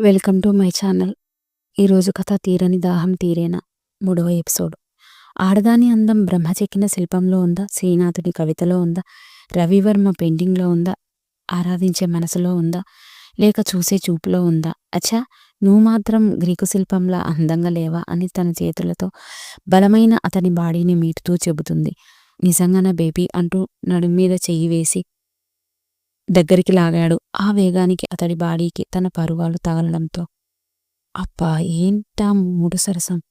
Welcome to my channel. ఈరోజు కథ తీరని దాహం తీరేనా మూడవ ఎపిసోడ్. ఆడదాని అందం బ్రహ్మచెక్కిన శిల్పంలో ఉందా? శ్రీనాథుడి కవితలో ఉందా? రవివర్మ పెయింటింగ్లో ఉందా? ఆరాధించే మనసులో ఉందా? లేక చూసే చూపులో ఉందా? అచ్చా నువ్వు మాత్రం గ్రీకు శిల్పంలా అందంగా లేవా? అని తన చేతులతో బలమైన అతని బాడీని మీటుతూ చెబుతుంది. నిజంగానే బేబీ? అంటూ నడుం మీద చెయ్యి వేసి దగ్గరికి లాగాడు. ఆ వేగానికి అతడి బాడీకి తన పరువాలు తగలడంతో. అబ్బా ఏంటా మూడు సరసం?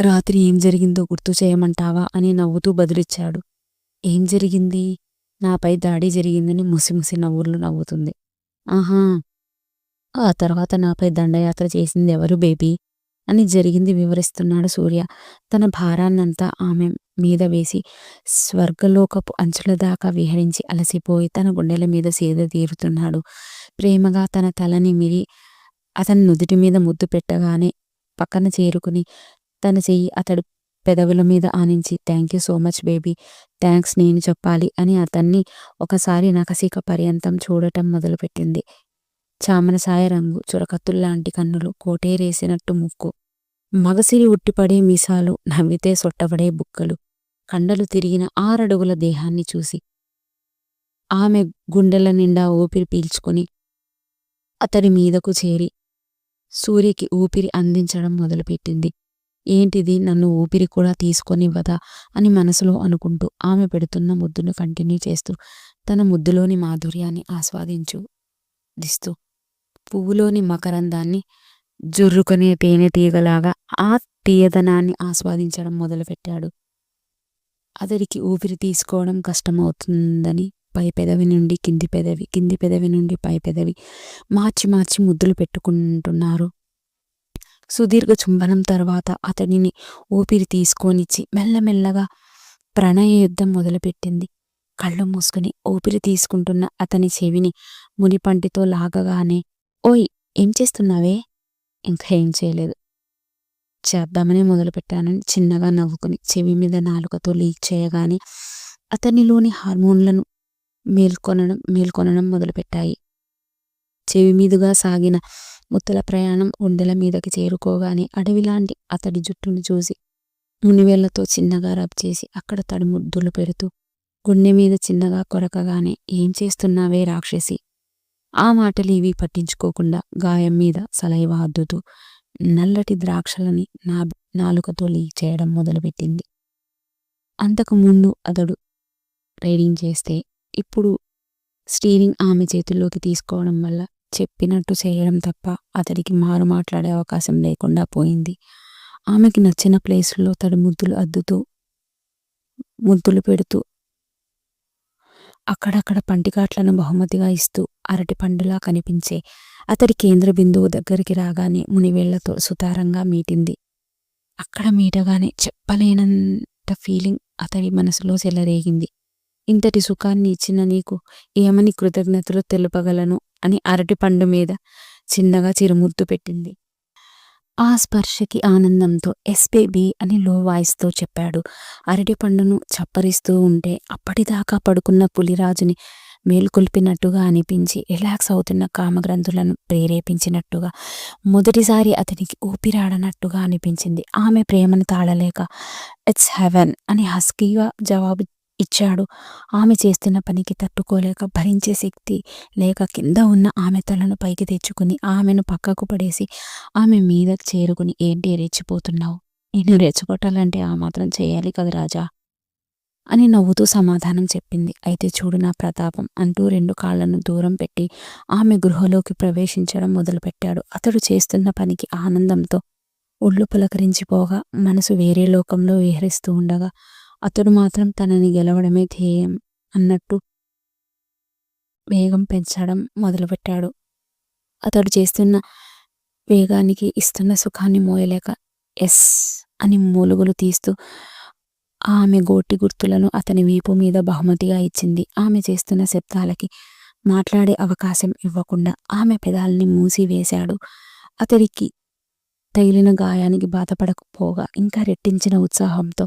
రాత్రి ఏం జరిగిందో గుర్తు చేయమంటావా అని నవ్వుతూ బదులిచ్చాడు. ఏం జరిగింది? నాపై దాడి జరిగిందని ముసిముసి నవ్వులు నవ్వుతుంది. ఆహా! ఆ తర్వాత నాపై దండయాత్ర చేసింది ఎవరు బేబీ? అని జరిగింది వివరిస్తున్నాడు సూర్య. తన భారాన్నంతా ఆమె మీద వేసి స్వర్గలోకపు అంచుల దాకా విహరించి అలసిపోయి తన గుండెల మీద సేద తీరుతున్నాడు. ప్రేమగా తన తలని మిరి అతని నుదుటి మీద ముద్దు పెట్టగానే పక్కన చేరుకుని తన చెయ్యి అతడు పెదవుల మీద ఆనించి thank you so much baby thanks నేను చెప్పాలి అని అతన్ని ఒకసారి నకసిక పర్యంతం చూడటం మొదలుపెట్టింది. చామనసాయ రంగు చురకత్తుల్లాంటి కన్నులు కోటేరేసినట్టు ముక్కు. మగసిరి ఉట్టిపడే మీసాలు నవ్వితే సొట్టబడే బుక్కలు కండలు తిరిగిన ఆరడుగుల దేహాన్ని చూసి. ఆమె గుండెల నిండా ఊపిరి పీల్చుకొని అతడి మీదకు చేరి సూర్యకి ఊపిరి అందించడం మొదలుపెట్టింది. ఏంటిది? నన్ను ఊపిరి కూడా తీసుకొనివ్వదా? అని మనసులో అనుకుంటూ ఆమె పెడుతున్న ముద్దును కంటిన్యూ చేస్తూ తన ముద్దులోని మాధుర్యాన్ని ఆస్వాదించు దిస్తూ. పువ్వులోని మకరందాన్ని జుర్రుకునే తేనె తీగలాగా ఆ తీయదనాన్ని ఆస్వాదించడం మొదలుపెట్టాడు. అతడికి ఊపిరి తీసుకోవడం కష్టమవుతుందని పై పెదవి నుండి కింది పెదవి కింది పెదవి నుండి పై పెదవి మార్చి మార్చి ముద్దులు పెట్టుకుంటున్నారు. సుదీర్ఘ చుంబనం తర్వాత అతడిని ఊపిరి తీసుకొనిచ్చి మెల్లమెల్లగా ప్రణయ యుద్ధం మొదలుపెట్టింది. కళ్ళు మూసుకుని ఊపిరి తీసుకుంటున్న అతని చెవిని మునిపంటితో లాగగానే ఓయ్ ఏం చేస్తున్నావే? ఇంకా ఏం చేయలేదు. చేద్దామని మొదలుపెట్టానని చిన్నగా నవ్వుకుని చెవి మీద నాలుకతో లీక్ చేయగానే అతనిలోని హార్మోన్లను మేల్కొనడం మేల్కొనడం మొదలుపెట్టాయి. చెవి మీదుగా సాగిన ముత్తల ప్రయాణం గుండెల మీదకి చేరుకోగానే అడవిలాంటి అతడి జుట్టును చూసి మునివేళ్ళతో చిన్నగా రబ్ చేసి అక్కడ తడి ముద్దులు పెడుతూ గుండె మీద చిన్నగా కొరకగానే ఏం చేస్తున్నావే రాక్షసి? ఆ మాటలు ఇవి పట్టించుకోకుండా గాయం మీద సలైవ అద్దుతూ నల్లటి ద్రాక్షలని నా నాలుకతో లీక్ చేయడం మొదలుపెట్టింది. అంతకు ముందు అతడు రైడింగ్ చేస్తే ఇప్పుడు స్టీరింగ్ ఆమె చేతుల్లోకి తీసుకోవడం వల్ల చెప్పినట్టు చేయడం తప్ప అతడికి మారు మాట్లాడే అవకాశం లేకుండా పోయింది. ఆమెకి నచ్చిన ప్లేసుల్లో తడు ముద్దులు అద్దుతూ ముద్దులు పెడుతూ అక్కడక్కడ పంటికాట్లను బహుమతిగా ఇస్తూ అరటి పండులా కనిపించే అతడి కేంద్ర బిందువు దగ్గరికి రాగానే మునివేళ్ళతో సుతారంగా మీటింది. అక్కడ మీటగానే చెప్పలేనంత ఫీలింగ్ అతడి మనసులో చెలరేగింది. ఇంతటి సుఖాన్ని ఇచ్చిన నీకు ఏమని కృతజ్ఞతలు తెలుపగలను అని అరటి పండు మీద చిన్నగా చిరుముద్దు పెట్టింది. ఆ స్పర్శకి ఆనందంతో ఎస్పేబి అని లో వాయిస్తో చెప్పాడు. అరటి పండును చప్పరిస్తూ ఉంటే అప్పటిదాకా పడుకున్న పులిరాజుని మేల్కొల్పినట్టుగా అనిపించి రిలాక్స్ అవుతున్న కామగ్రంథులను ప్రేరేపించినట్టుగా మొదటిసారి అతనికి ఊపిరాడనట్టుగా అనిపించింది. ఆమె ప్రేమను తాళలేక ఇట్స్ హెవెన్ అని హస్కీగా జవాబు ఇచ్చాడు. ఆమె చేస్తున్న పనికి తట్టుకోలేక భరించే శక్తి లేక కింద ఉన్న ఆమె తలను పైకి తెచ్చుకుని ఆమెను పక్కకు పడేసి ఆమె మీద చేరుకుని ఏంటి రెచ్చిపోతున్నావు? నేను రెచ్చగొట్టాలంటే ఆ మాత్రం చేయాలి కదా రాజా అని నవ్వుతూ సమాధానం చెప్పింది. అయితే చూడు నా ప్రతాపం అంటూ రెండు కాళ్ళను దూరం పెట్టి ఆమె గృహలోకి ప్రవేశించడం మొదలుపెట్టాడు. అతడు చేస్తున్న పనికి ఆనందంతో ఒళ్ళు పులకరించిపోగా మనసు వేరే లోకంలో విహరిస్తూ ఉండగా అతడు మాత్రం తనని గెలవడమే ధ్యేయం అన్నట్టు వేగం పెంచడం మొదలుపెట్టాడు. అతడు చేస్తున్న వేగానికి ఇస్తున్న సుఖాన్ని మోయలేక ఎస్ అని మూలుగులు తీస్తూ ఆమె గోటి గుర్తులను అతని వీపు మీద బహుమతిగా ఇచ్చింది. ఆమె చేస్తున్న శబ్దాలకి మాట్లాడే అవకాశం ఇవ్వకుండా ఆమె పెదాల్ని మూసివేశాడు. అతడికి తగిలిన గాయానికి బాధపడకపోగా ఇంకా రెట్టించిన ఉత్సాహంతో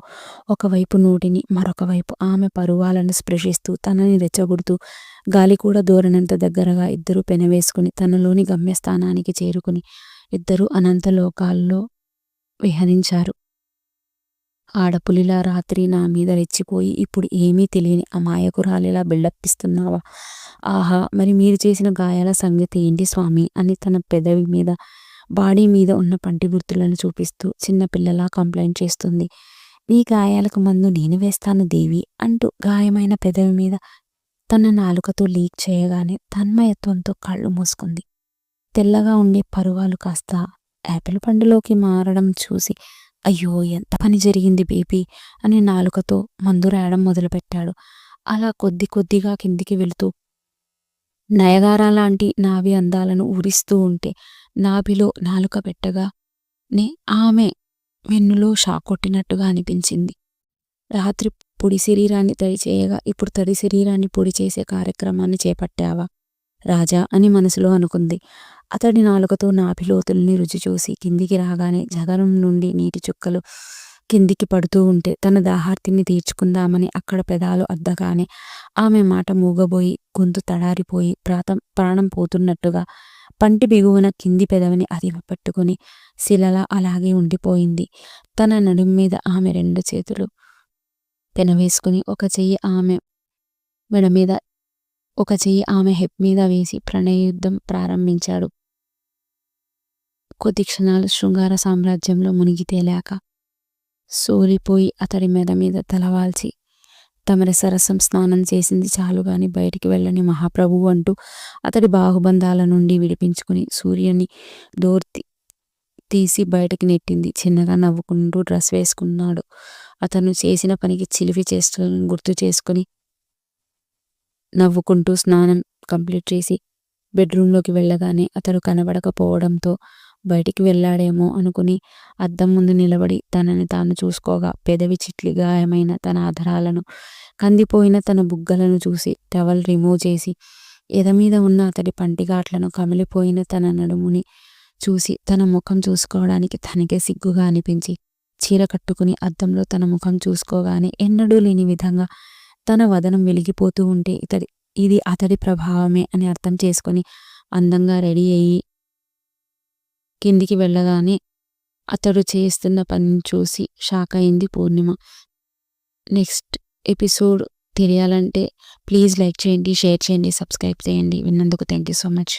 ఒకవైపు నోటిని మరొక వైపు ఆమె పరువాలను స్పృశిస్తూ తనని రెచ్చగొడుతూ గాలి కూడా దూరనంత దగ్గరగా ఇద్దరూ పెనవేసుకుని తనలోని గమ్యస్థానానికి చేరుకుని ఇద్దరూ అనంత లోకాల్లో విహరించారు. ఆడపులిలా రాత్రి నా మీద రెచ్చిపోయి ఇప్పుడు ఏమీ తెలియని అమాయకురాలిలా బిల్డప్పిస్తున్నావా ఆహా మరి మీరు చేసిన గాయాల సంగతి ఏంటి స్వామి? అని తన పెదవి మీద బాడీ మీద ఉన్న పంటి గుర్తులను చూపిస్తూ చిన్నపిల్లలా కంప్లైంట్ చేస్తుంది. నీ గాయాలకు మందు నేను వేస్తాను దేవి అంటూ గాయమైన పెదవి మీద తన నాలుకతో లీక్ చేయగానే తన్మయత్వంతో కళ్ళు మూసుకుంది. తెల్లగా ఉండే పరువాలు కాస్త యాపిల్ పండులోకి మారడం చూసి అయ్యో ఎంత పని జరిగింది బేబీ అని నాలుకతో మందు రాయడం మొదలుపెట్టాడు. అలా కొద్ది కొద్దిగా కిందికి వెళుతూ నయగారా లాంటి నావి అందాలను ఊరిస్తూ ఉంటే నాభిలో నాలుక పెట్టగా నే ఆమె వెన్నులో షాకొట్టినట్టుగా కొట్టినట్టుగా అనిపించింది. రాత్రి పొడి శరీరాన్ని తడి చేయగా ఇప్పుడు తడి శరీరాన్ని పొడి చేసే కార్యక్రమాన్ని చేపట్టావా? రాజా అని మనసులో అనుకుంది. అతడి నాలుకతో నాభిలోతుల్ని రుచి చూసి కిందికి రాగానే జగనం నుండి నీటి చుక్కలు కిందికి పడుతూ ఉంటే తన దాహార్తిని తీర్చుకుందామని అక్కడ పెదాలు అద్దగానే ఆమె మాట మూగబోయి గొంతు తడారిపోయి ప్రాతం ప్రాణం పోతున్నట్టుగా పంటి బిగువన కింది పెదవిని అది పట్టుకుని శిలలా అలాగే ఉండిపోయింది. తన నడుం మీద ఆమె రెండు చేతులు పెనవేసుకుని ఒక చెయ్యి ఆమె మెడ మీద ఒక చెయ్యి ఆమె హెప్ మీద వేసి ప్రణయయుద్ధం ప్రారంభించాడు. కొద్ది క్షణాలు శృంగార సామ్రాజ్యంలో మునిగి తేలాక సోలిపోయి అతడి మెడ మీద తలవాల్చి తమరి సరసం స్నానం చేసింది చాలుగాని బయటికి వెళ్ళని మహాప్రభువు అంటూ అతడి బాహుబంధాల నుండి విడిపించుకుని సూర్యుని దోర్తి తీసి బయటకి నెట్టింది. చిన్నగా నవ్వుకుంటూ డ్రెస్ వేసుకున్నాడు. అతను చేసిన పనికి చిలిపి చేస్తూ గుర్తు చేసుకుని నవ్వుకుంటూ స్నానం కంప్లీట్ చేసి బెడ్రూమ్లోకి వెళ్ళగానే అతడు కనబడకపోవడంతో బయటికి వెళ్ళాడేమో అనుకుని అద్దం ముందు నిలబడి తనని తాను చూసుకోగా పెదవి చిట్లి గాయమైన తన ఆధారాలను కందిపోయిన తన బుగ్గలను చూసి టవల్ రిమూవ్ చేసి ఎదమీద ఉన్న అతడి పంటిగాట్లను కమిలిపోయిన తన నడుముని చూసి తన ముఖం చూసుకోవడానికి తనకే సిగ్గుగా అనిపించి చీర కట్టుకుని అద్దంలో తన ముఖం చూసుకోగానే ఎన్నడూ లేని విధంగా తన వదనం వెలిగిపోతూ ఉంటే ఇతడి ఇది అతడి ప్రభావమే అని అర్థం చేసుకొని అందంగా రెడీ అయ్యి కిందికి వెళ్ళగానే అతడు చేస్తున్న పనిని చూసి షాక్ అయింది పూర్ణిమ. నెక్స్ట్ ఎపిసోడ్ తెలియాలంటే ప్లీజ్ లైక్ చేయండి షేర్ చేయండి సబ్స్క్రైబ్ చేయండి. విన్నందుకు థ్యాంక్ యూ సో మచ్.